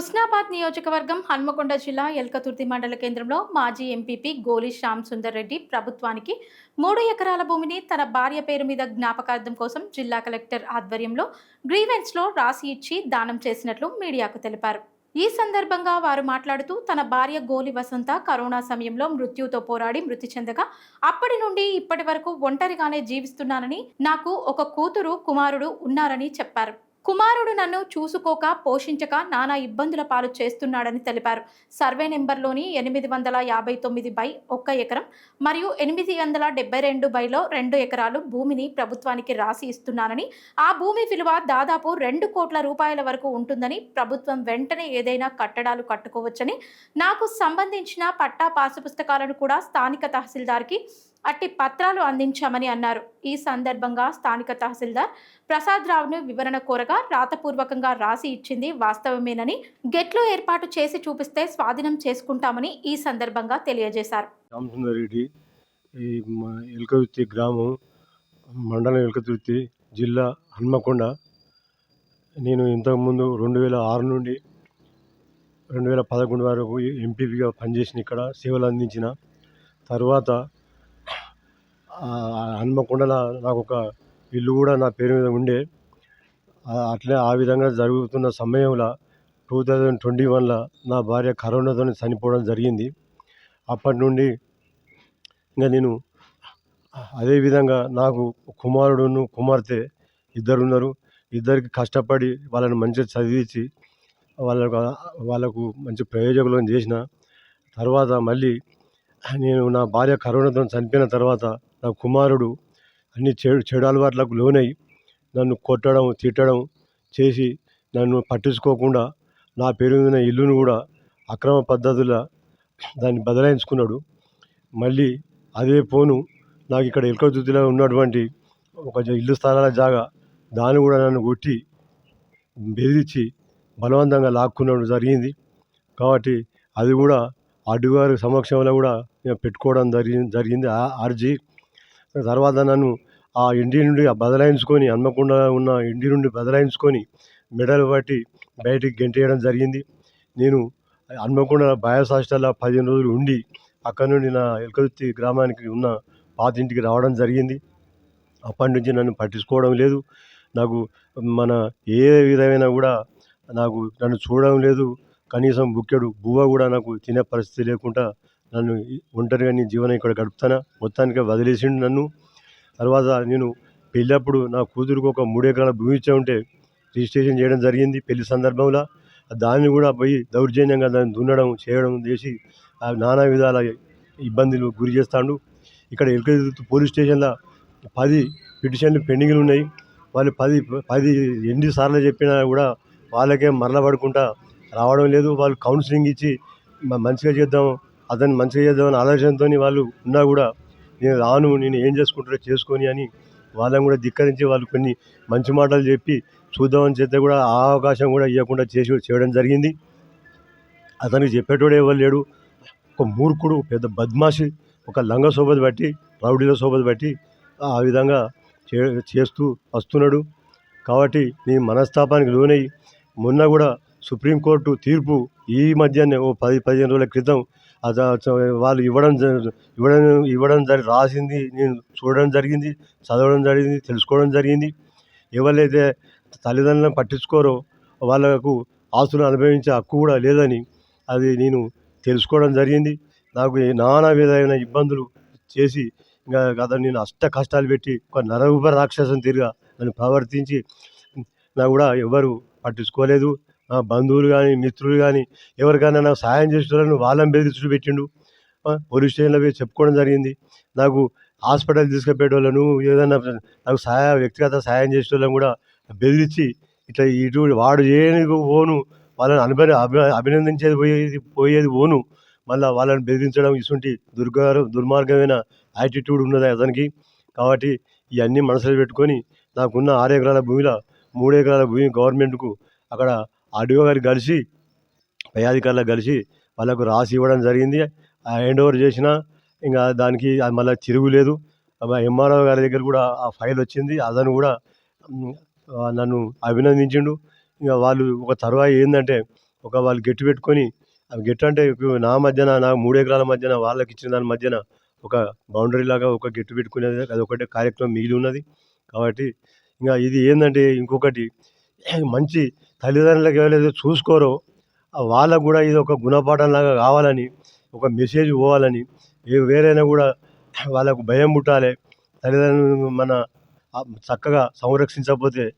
హుస్నాబాద్ నియోజకవర్గం హన్మకొండ జిల్లా ఎల్కతుర్తి మండల కేంద్రంలో మాజీ ఎంపీపీ గోలి శ్యామ్ సుందర్ రెడ్డి ప్రభుత్వానికి మూడు ఎకరాల భూమిని తన భార్య పేరు మీద జ్ఞాపకార్థం కోసం జిల్లా కలెక్టర్ ఆధ్వర్యంలో గ్రీవెన్స్లో రాసి ఇచ్చి దానం చేసినట్లు మీడియాకు తెలిపారు. ఈ సందర్భంగా వారు మాట్లాడుతూ తన భార్య గోలి వసంత కరోనా సమయంలో మృత్యుతో పోరాడి మృతి చెందగా అప్పటి నుండి ఇప్పటి వరకు ఒంటరిగానే జీవిస్తున్నానని నాకు ఒక కూతురు కుమారుడు ఉన్నారని చెప్పారు. కుమారుడు నన్ను చూసుకోక పోషించక నానా ఇబ్బందుల పాలు చేస్తున్నాడని తెలిపారు. సర్వే నెంబర్లోని ఎనిమిది వందల యాభై తొమ్మిది బై ఒక్క ఎకరం మరియు ఎనిమిది వందల డెబ్బై రెండు బైలో రెండు ఎకరాలు భూమిని ప్రభుత్వానికి రాసి ఇస్తున్నానని ఆ భూమి విలువ దాదాపు రెండు కోట్ల రూపాయల వరకు ఉంటుందని ప్రభుత్వం వెంటనే ఏదైనా కట్టడాలు కట్టుకోవచ్చని నాకు సంబంధించిన పట్టా పాసు పుస్తకాలను కూడా స్థానిక తహసీల్దార్కి అట్టి పత్రాలు అందించామని అన్నారు. ఈ సందర్భంగా స్థానిక తహసీల్దార్ ప్రసాద్ రావును వివరణ కోరగా రాతపూర్వకంగా రాసి ఇచ్చింది వాస్తవమేనని గెట్లు ఏర్పాటు చేసి చూపిస్తే స్వాధీనం చేసుకుంటామని ఈ సందర్భంగా తెలియజేశారు. రామసుందర్ రెడ్డి ఈ ఎలకతుర్తి గ్రామం మండలం ఎలకతుర్తి జిల్లా హన్మకొండ. నేను ఇంతకుముందు రెండు వేల ఆరు నుండి రెండు వేల పదకొండు వరకు ఎంపీపీగా పనిచేసిన ఇక్కడ సేవలు అందించిన తర్వాత హన్మకొండలో నాకు ఒక ఇల్లు కూడా నా పేరు మీద ఉండే. అట్లే ఆ విధంగా జరుగుతున్న సమయంలో టూ థౌజండ్ ట్వంటీ వన్లో నా భార్య కరోనాతో చనిపోవడం జరిగింది. అప్పటి నుండి ఇంకా నేను అదేవిధంగా నాకు కుమారుడును కుమార్తె ఇద్దరు ఉన్నారు ఇద్దరికి కష్టపడి వాళ్ళని మంచిగా చదివించి వాళ్ళకు వాళ్ళకు మంచి ప్రయోజకులను చేసిన తర్వాత మళ్ళీ నేను నా భార్య కరోనాతో చనిపోయిన తర్వాత నా కుమారుడు అన్ని చెడు చెడు అలవాట్లకు లోనై నన్ను కొట్టడం తిట్టడం చేసి నన్ను పట్టించుకోకుండా నా పేరు మీద ఇల్లును కూడా అక్రమ పద్ధతుల దాన్ని బదలాయించుకున్నాడు. మళ్ళీ అదే ఫోను నాకు ఇక్కడ ఎలకతుర్తిలో ఉన్నటువంటి ఒక ఇల్లు స్థలాల జాగా దాన్ని కూడా నన్ను కొట్టి బెదిరించి బలవంతంగా లాక్కున్నాడు జరిగింది. కాబట్టి అది కూడా అడ్డుగారి సమక్షంలో కూడా నేను పెట్టుకోవడం జరిగింది జరిగింది. ఆ అర్జీ తర్వాత నన్ను ఆ ఇంటి నుండి బదలాయించుకొని హన్మకొండ ఉన్న ఇంటి నుండి బదలాయించుకొని మెడలు పట్టి బయటికి గెంటేయడం జరిగింది. నేను హన్మకొండ బయాస్ హాస్టల్లో పదిహేను రోజులు ఉండి అక్కడ నుండి నా ఎలకతుర్తి గ్రామానికి ఉన్న పాతింటికి రావడం జరిగింది. అప్పటి నుంచి నన్ను పట్టించుకోవడం లేదు. నాకు మన ఏ విధమైన కూడా నాకు నన్ను చూడడం లేదు. కనీసం బుక్కెడు బువ్వ కూడా నాకు తినే పరిస్థితి లేకుండా నన్ను ఒంటరిగా నీ జీవనం ఇక్కడ గడుపుతానా? మొత్తానికి వదిలేసిండు నన్ను. తర్వాత నేను పెళ్ళప్పుడు నా కూతురుకు ఒక మూడు ఎకరాల భూమి ఇచ్చే ఉంటే రిజిస్ట్రేషన్ చేయడం జరిగింది పెళ్ళి సందర్భంలో. దాన్ని కూడా పోయి దౌర్జన్యంగా దాన్ని దున్నడం చేయడం చేసి నానా విధాల ఇబ్బందులు గురి చేస్తాడు. ఇక్కడ ఎల్కేజీ పోలీస్ స్టేషన్లో పది పిటిషన్లు పెండింగ్లు ఉన్నాయి. వాళ్ళు పది పది ఎన్నిసార్లు చెప్పినా కూడా వాళ్ళకే మరల పడుకుంటా రావడం లేదు. వాళ్ళు కౌన్సిలింగ్ ఇచ్చి మంచిగా చేద్దాం అతను మంచిగా చేద్దామని ఆలోచనతో వాళ్ళు ఉన్నా కూడా నేను రాను నేను ఏం చేసుకుంటారో చేసుకొని అని వాళ్ళని కూడా ధిక్కరించి వాళ్ళు కొన్ని మంచి మాటలు చెప్పి చూద్దామని చేస్తే కూడా ఆ అవకాశం కూడా ఇవ్వకుండా చేసి చేయడం జరిగింది. అతనికి చెప్పేటోడు ఎవరు లేడు. ఒక మూర్ఖుడు పెద్ద బద్మాషి ఒక లంగ సోబతి బట్టి రౌడీల సోబతి బట్టి ఆ విధంగా చే చేస్తూ వస్తున్నాడు. కాబట్టి నీ మనస్తాపానికి లోనై మొన్న కూడా సుప్రీంకోర్టు తీర్పు ఈ మధ్యనే ఓ పది పదిహేను రోజుల క్రితం వాళ్ళు ఇవ్వడం ఇవ్వడం ఇవ్వడం జరి రాసింది నేను చూడడం జరిగింది చదవడం జరిగింది తెలుసుకోవడం జరిగింది. ఎవరైతే తల్లిదండ్రులను పట్టించుకోరో వాళ్ళకు ఆస్తులు అనుభవించే హక్కు కూడా లేదని అది నేను తెలుసుకోవడం జరిగింది. నాకు నానా విధమైన ఇబ్బందులు చేసి ఇంకా గత నేను అష్ట కష్టాలు పెట్టి ఒక నరూప రాక్షసం తిరిగా నన్ను ప్రవర్తించి నా కూడా ఎవరు పట్టించుకోలేదు. బంధువులు కానీ మిత్రులు కానీ ఎవరికైనా నాకు సాయం చేసేటోళ్ళని వాళ్ళని బెదిరించుడు పెట్టిండు. పోలీస్ స్టేషన్లో పోయి చెప్పుకోవడం జరిగింది. నాకు హాస్పిటల్ తీసుకుపోయేటోళ్ళను ఏదైనా నాకు సహాయ వ్యక్తిగత సాయం చేసేటోళ్ళని కూడా బెదిరించి ఇట్లా ఇటు వాడు చేయని ఓను వాళ్ళని అభిన అభినందించేది పోయేది పోయేది ఓను మళ్ళీ వాళ్ళని బెదిరించడం ఇటువంటి దుర్గార దుర్మార్గమైన యాటిట్యూడ్ ఉన్నది అతనికి. కాబట్టి ఇవన్నీ మనసులో పెట్టుకొని నాకున్న ఆరు ఎకరాల భూమిలో మూడు ఎకరాల భూమి గవర్నమెంట్కు అక్కడ ఆర్డీఓ గారికి కలిసి పై అధికారులకు కలిసి వాళ్ళకు రాసి ఇవ్వడం జరిగింది. ఆ హ్యాండ్ ఓవర్ చేసిన ఇంకా దానికి అది మళ్ళీ తిరుగులేదు ఎంఆర్ఓ గారి దగ్గర కూడా ఆ ఫైల్ వచ్చింది. అతను కూడా నన్ను అభినందించిండు. ఇంకా వాళ్ళు ఒక తర్వాత ఏంటంటే ఒక వాళ్ళు గెట్టు పెట్టుకొని గెట్టు అంటే ఇప్పుడు నా మధ్యన నా మూడు ఎకరాల మధ్యన వాళ్ళకి ఇచ్చిన దాని మధ్యన ఒక బౌండరీ లాగా ఒక గెట్టు పెట్టుకునేది. అది ఒకటే కార్యక్రమం మిగిలి ఉన్నది. కాబట్టి ఇంకా ఇది ఏంటంటే ఇంకొకటి మంచి తల్లిదండ్రులకు ఎవరైతే చూసుకోరో వాళ్ళకు కూడా ఇది ఒక గుణపాఠం లాగా కావాలని ఒక మెసేజ్ పోవాలని ఏ వేరైనా కూడా వాళ్ళకు భయం పుట్టాలి తల్లిదండ్రులు మన చక్కగా సంరక్షించకపోతే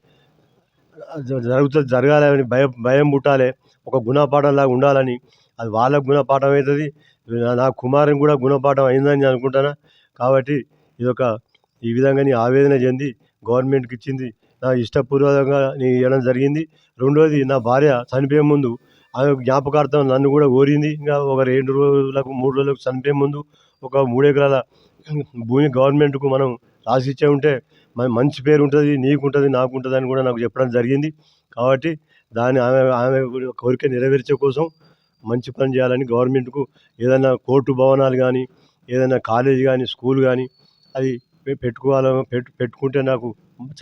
జ- జరుగుతుంది జరగాలని భయం భయం పుట్టాలి ఒక గుణపాఠంలాగా ఉండాలని. అది వాళ్ళకు గుణపాఠం అవుతుంది నా- కుమారుని కూడా గుణపాఠం అయిందని నేను అనుకుంటాను? కాబట్టి ఇది ఒక ఈ విధంగా నీ ఆవేదన చెంది గవర్నమెంట్కి ఇచ్చింది. నా ఇష్టపూర్వకంగా నేను ఇవ్వడం జరిగింది. రెండోది నా భార్య చనిపోయే ముందు ఆమె జ్ఞాపకార్థం నన్ను కూడా కోరింది ఇంకా ఒక రెండు రోజులకు మూడు రోజులకు చనిపోయే ముందు ఒక మూడు ఎకరాల భూమి గవర్నమెంట్కు మనం రాసి ఇచ్చే ఉంటే మంచి పేరు ఉంటుంది నీకు ఉంటుంది నాకు ఉంటుంది అని కూడా నాకు చెప్పడం జరిగింది. కాబట్టి దాన్ని ఆమె ఆమె కోరిక నెరవేర్చే కోసం మంచి పని చేయాలని గవర్నమెంట్కు ఏదైనా కోర్టు భవనాలు కానీ ఏదైనా కాలేజ్ కానీ స్కూల్ కానీ అది పెట్టుకోవాలని పెట్టు పెట్టుకుంటే నాకు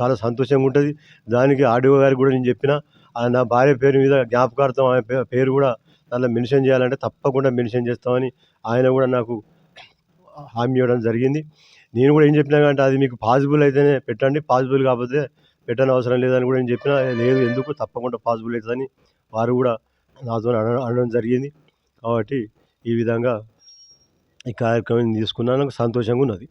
చాలా సంతోషంగా ఉంటుంది. దానికి ఆడియో గారికి కూడా నేను చెప్పిన నా భార్య పేరు మీద జ్ఞాపకార్థం ఆమె పే- పేరు కూడా దానిలో మెన్షన్ చేయాలంటే తప్పకుండా మెన్షన్ చేస్తామని ఆయన కూడా నాకు హామీ ఇవ్వడం జరిగింది. నేను కూడా ఏం చెప్పినా అంటే అది మీకు పాసిబుల్ అయితేనే పెట్టండి పాసిబుల్ కాకపోతే పెట్టని అవసరం లేదని కూడా నేను చెప్పిన లేదు ఎందుకు తప్పకుండా పాసిబుల్ అవుతుందని వారు కూడా నాతో అన- అనడం జరిగింది. కాబట్టి ఈ విధంగా ఈ కార్యక్రమం తీసుకున్నాను. నాకు సంతోషంగా ఉన్నది.